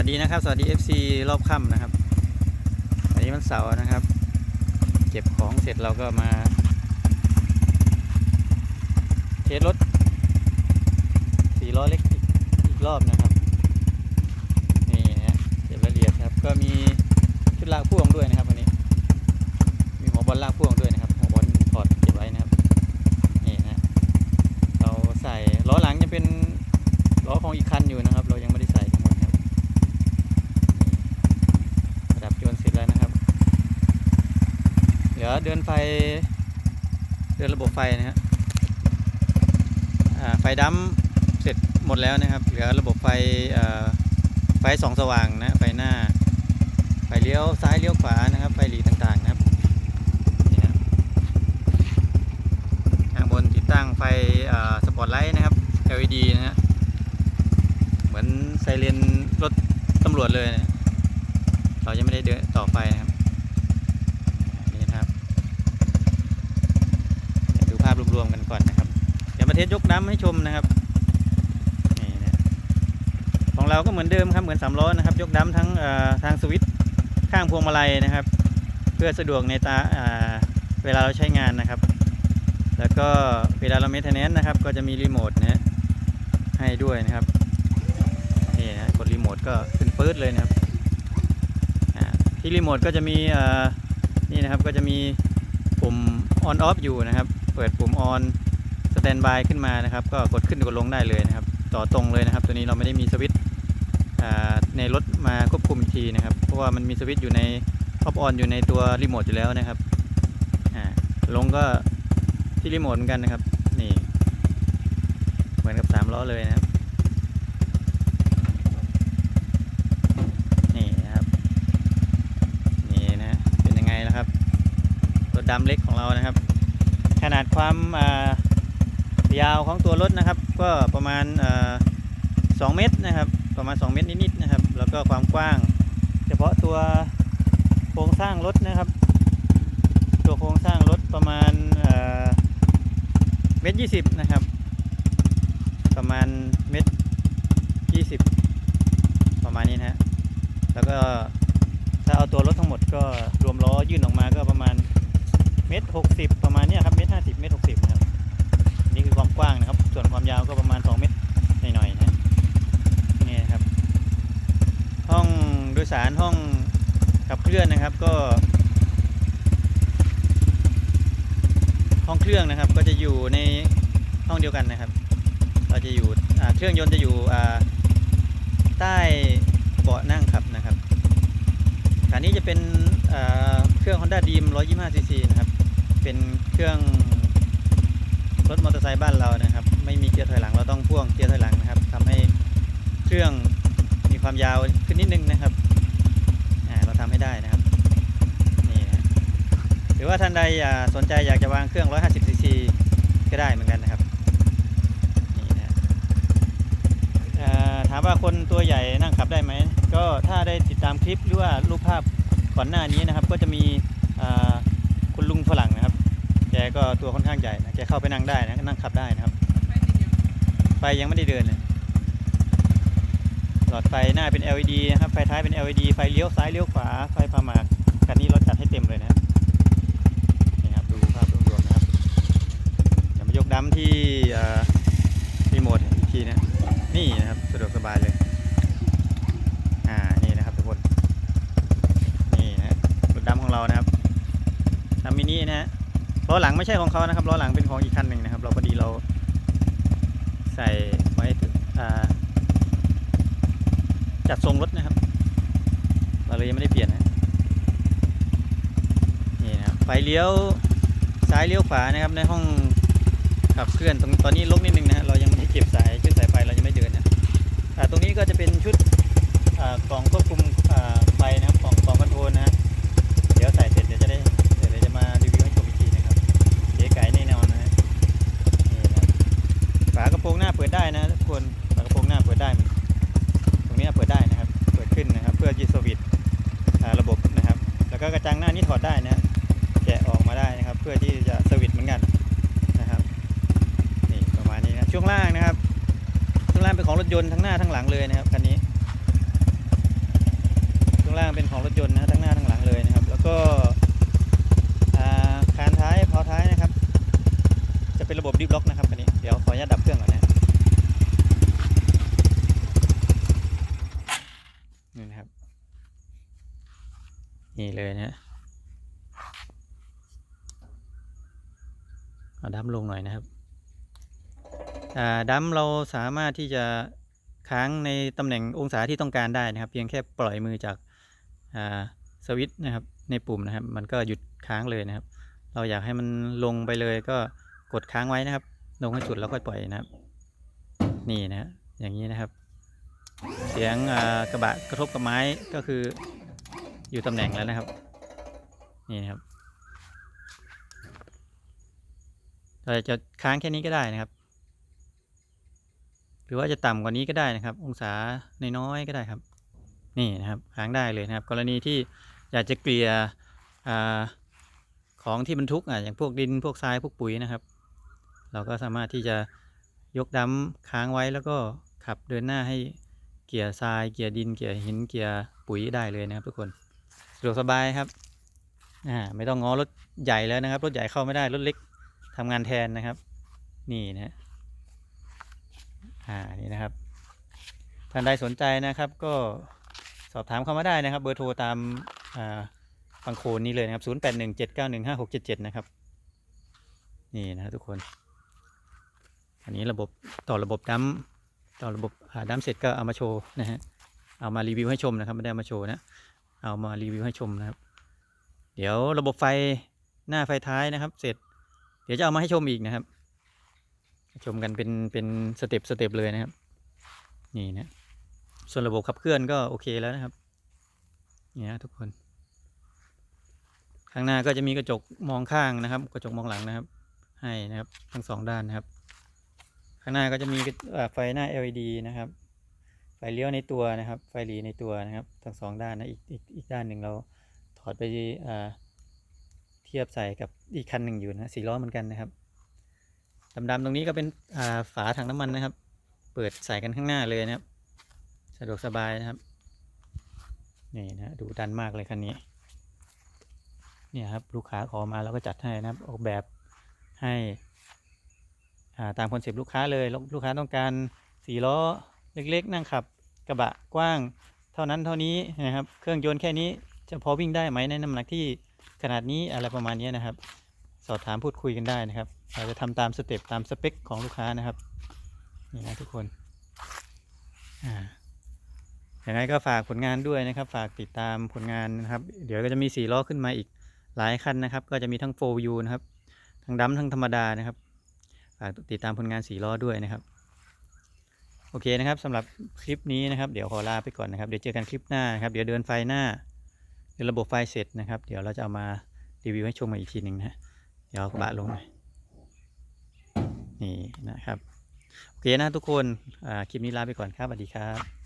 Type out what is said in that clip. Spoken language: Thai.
วัสดีนะครับ สวัสดี FC รอบค่ำนะครับ วันนี้วันเสาร์นะครับ เก็บของเสร็จเราก็มา เทสรถสี่ล้อเล็กอีกรอบนะครับ นี่นะฮะเก็บรายละเอียดครับ ก็มีชุดลากพ่วงด้วยนะครับวันนี้ มีหัวบอลลากพ่วงด้วยนะครับหัวบอลถอดเก็บไว้นะครับ นี่นะฮะเราใส่ล้อหลังจะเป็นล้อของอีกคันอยู่นะครับ เรายังไม่ได้ใส่ทั้งหมดครับประดับโยนเสร็จแล้วนะครับ เดินไฟ เดินระบบไฟนะฮะอ่าไฟดัมเสร็จหมดแล้วนะครับ เหลือระบบไฟไฟสองสว่างนะไฟหน้า ไฟเลี้ยวซ้ายเลี้ยวขวานะครับ ไฟหลีต่างๆนะครับนี่นะข้างบนติดตั้งไฟสปอตไลท์นะครับ LED นะฮะเหมือนไซเรนรถตำรวจเลยนะเรายังไม่ได้เดินต่อไฟนะครับนี่นะครับเดี๋ยวดูภาพรวมๆกันก่อนนะครับ เดี๋ยวมาเทสยกน้ำให้ชมนะครับนี่นะของเราก็เหมือนเดิมครับเหมือนสามล้อนะครับ ยกน้ำทั้งทางสวิตช์ข้างพวงมาลัยนะครับ เพื่อสะดวกในตาเวลาเราใช้งานนะครับ แล้วก็เวลาเราเมนเทนแนนนะครับ ก็จะมีรีโมทนะให้ด้วยนะครับนี่นะกดรีโมทก็ขึ้นปื๊ดเลยนะครับที่รีโมทก็จะมีนี่นะครับก็จะมีปุ่ม on off อยู่นะครับ เปิดปุ่ม on สแตนบายขึ้นมานะครับ ก็กดขึ้นกดลงได้เลยนะครับ ต่อตรงเลยนะครับ ตัวนี้เราไม่ได้มีสวิตช์ในรถมาควบคุมอีกทีนะครับ เพราะว่ามันมีสวิตช์อยู่ในออฟออนอยู่ในตัวรีโมทอยู่แล้วนะครับลงก็ที่รีโมทเหมือนกันนะครับ นี่ เหมือนกับสามล้อเลยนะครับนี่นะครับนี่นะเป็นยังไงล่ะครับ ตัวดำเล็กของเรานะครับ ขนาดความอ่า ยาวของตัวรถนะครับ ก็ประมาณสองเมตรนะครับ ประมาณ 2 เมตรนิดๆนะครับ แล้วก็ความกว้าง เฉพาะตัวโครงสร้างรถนะครับ ตัวโครงสร้างรถประมาณเมตรยี่สิบนะครับ ประมาณเมตรยี่สิบประมาณนี้นะฮะแล้วก็ถ้าเอาตัวรถทั้งหมดก็รวมล้อยื่นออกมาก็ประมาณเมตรหกสิบประมาณนี้ครับเมตรห้าสิบเมตรหกสิบนะครับนี่คือความกว้างนะครับ ส่วนความยาวก็ประมาณสองเมตรหน่อยๆนะนี่นะครับ ห้องโดยสารห้อง ขับเคลื่อ นะครับก็ ห้องเครื่องนะครับก็จะอยู่ในห้องเดียวกันนะครับ เราจะอยู่เครื่องยนต์จะอยู่ใต้เบาะนั่งขับนะครับคันนี้จะเป็นเครื่อง Honda Dream 125 cc นะครับ เป็นเครื่องรถมอเตอร์ไซค์บ้านเรานะครับ ไม่มีเกียร์ถอยหลังเราต้องพ่วงเกียร์ถอยหลังนะครับทำให้เครื่องมีความยาวขึ้นนิดนึงนะครับเราทำให้ได้นะครับ หรือว่าท่านใดสนใจอยากจะวางเครื่อง 150 cc ก็ได้เหมือนกันนะครับนี่นะถามว่าคนตัวใหญ่นั่งขับได้ไหม ก็ถ้าได้ติดตามคลิปหรือว่ารูปภาพก่อนหน้านี้นะครับ ก็จะมีคุณลุงฝรั่งนะครับ แกก็ตัวค่อนข้างใหญ่นะ แกเข้าไปนั่งได้นะ นั่งขับได้นะครับ ไฟยังไม่ได้เดินเลยหลอดไฟหน้าเป็น LED นะครับ ไฟท้ายเป็น LED ไฟเลี้ยวซ้ายเลี้ยวขวา ไฟพามากคันนี้ราจัดให้เต็มเลยนะครับนี่ครับ ดูภาพรวมๆนะครับ เดัมที่รีโมทอีกทีนะนี่นะครับสะดวกสบายเลยอ่านี่นะครับทุกคนนี่นะรถดัมของเรานะครับดัมมินินะฮะล้อหลังไม่ใช่ของเขานะครับล้อหลังเป็นของอีกคันหนึ่งนะครับ เราพอดีเราใส่ไว้จัดทรงรถนะครับ เราเลยยังไม่ได้เปลี่ยนนะนี่นะไฟเลี้ยวซ้ายเลี้ยวขวานะครับในห้อง ขับเคลื่อนตรงตอนนี้ลกนิดนึงนะฮะเรายังไม่ได้เก็บสายชุดสายไฟเรายังไม่เดินนะอ่ตรงนี้ก็จะเป็นชุดกล่องควบคุมไฟนะครับกล่องกล่องคอนโทรลนะเดี๋ยวใส่เสร็จเดี๋ยวจะได้เดี๋ยวจะมารีวิวให้ชมอีกทีนะครับเก๋ไก๋แน่นอนนะฮะนี่นะฝากระโปรงหน้าเปิดได้นะทุกคนฝากระโปรงหน้าเปิดได้ ตรงนี้เปิดได้นะครับ เปิดขึ้นนะครับ เพื่อจีสวิตระบบนะครับ แล้วก็กระจังหน้านี้ถอดได้นะแกะออกมาได้นะครับ เพื่อที่จะสวิตเหมือนกันนะครับ นี่ประมาณนี้นะ ช่วงล่างนะครับ ช่วงล่างเป็นของรถยนต์ทั้งหน้าทั้งหลังเลยนะครับคันนี้ ช่วงล่างเป็นของรถยนต์นะทั้งหน้าทั้งหลังเลยนะครับ แล้วก็อ่าคานท้ายพาท้ายนะครับ จะเป็นระบบดิฟล็อกนะครับอันนี้เดี๋ยวขออนุญาตดับเครื่องก่อนนะนี่นะครับ นี่เลยนะเอาดัมลงหน่อยนะครับ ดัมเราสามารถที่จะค้างในตำแหน่งองศาที่ต้องการได้นะครับ เพียงแค่ปล่อยมือจากสวิตช์นะครับในปุ่มนะครับ มันก็หยุดค้างเลยนะครับ เราอยากให้มันลงไปเลยก็กดค้างไว้นะครับ ลงให้สุดแล้วค่อยปล่อยนะครับ นี่นะฮะอย่างนี้นะครับ เสียงกระบะกระทบกับไม้ก็คืออยู่ตำแหน่งแล้วนะครับ นี่นะครับเราจะค้างแค่นี้ก็ได้นะครับ หรือว่าจะต่ำกว่านี้ก็ได้นะครับ องศาในน้อยก็ได้ครับ นี่นะครับค้างได้เลยนะครับ กรณีที่อยากจะเกลี่ยอของที่บรรทุกอะอย่างพวกดินพวกทรายพวกปุ๋ยนะครับ เราก็สามารถที่จะยกดัมค้างไว้แล้วก็ขับเดินหน้าให้เกี่ยทรายเกี่ยดินเกี่ยหินเกี่ยปุ๋ยได้เลยนะครับ ทุกคนสะดวกสบายครับอ่าไม่ต้องง้อรถใหญ่แล้วนะครับ รถใหญ่เข้าไม่ได้รถเล็กทำงานแทนนะครับ นี่นะฮะ อ่านี่นะครับท่านใดสนใจนะครับก็สอบถามเข้ามาได้นะครับ เบอร์โทรตามอ่าฟังโคนนี้เลยนะครับ 0 8 1 7 9 1 5 6 7 7 นะครับ นี่นะครับทุกคน อันนี้ระบบต่อระบบดัมต่อระบบอ่าดัมเสร็จก็เอามาโชว์นะฮะ เอามารีวิวให้ชมนะครับไม่ได้มาโชว์นะ เอามารีวิวให้ชมนะครับ เดี๋ยวระบบไฟหน้าไฟท้ายนะครับ เสร็จ เดี๋ยวจะเอามาให้ชมอีกนะครับ ชมกันเป็นเป็นสเต็ปสเต็ปเลยนะครับ นี่นะส่วนระบบขับเคลื่อนก็โอเคแล้วนะครับนี่นะทุกคน ข้างหน้าก็จะมีกระจกมองข้างนะครับ กระจกมองหลังนะครับ ให้นะครับทั้งสองด้านนะครับ ข้างหน้าก็จะมีะไฟหน้า LED นะครับ ไฟเลี้ยวในตัวนะครับ ไฟหลีในตัวนะครับ ทั้งสองด้านนะอีกอีกอีกด้านหนึ่งเราถอดไปอ่าเทียบใส่กับอีกคันหนึ่งอยู่นะสีล้อเหมือนกันนะครับ ดำๆตรงนี้ก็เป็นฝาถังน้ำมันนะครับ เปิดใส่กันข้างหน้าเลยนะครับ สะดวกสบายนะครับ นี่นะดูดันมากเลยคันนี้ เนี่ยครับลูกค้าขอมาแล้วก็จัดให้นะครับ ออกแบบให้าตามคอนเซปต์ลูกค้าเลย ลูกลูกค้าต้องการสี่ล้อเล็กๆ นั่งขับกระบะกว้าง เท่านั้นเท่านี้นะครับ เครื่องยนต์แค่นี้จะพอวิ่งได้ไหมในน้ำหนักที่ขนาดนี้อะไรประมาณนี้นะครับ สอบถามพูดคุยกันได้นะครับ เราจะทำตามสเต็ปตามสเปคของลูกค้านะครับ นี่นะทุกคนอ่าอย่างไรก็ฝากผลงานด้วยนะครับ ฝากติดตามผลงานนะครับ เดี๋ยวก็จะมีสี่ล้อขึ้นมาอีกหลายคันนะครับ ก็จะมีทั้ง 4U นะครับ ทั้งดัมทั้งธรรมดานะครับ ฝากติดตามผลงานสีล้อด้วยนะครับ โอเคนะครับสำหรับคลิปนี้นะครับ เดี๋ยวขอลาไปก่อนนะครับ เดี๋ยวเจอกันคลิปหน้านะครับ เดี๋ยวเดินไฟหน้าเดินระบบไฟเสร็จนะครับ เดี๋ยวเราจะเอามารีวิวให้ชมกันอีกทีหนึ่งนะ ยวเอากระบะลงหน่อยนี่นะครับ โอเคนะทุกคนคลิปนี้ลาไปก่อนครับสวัสดีครับ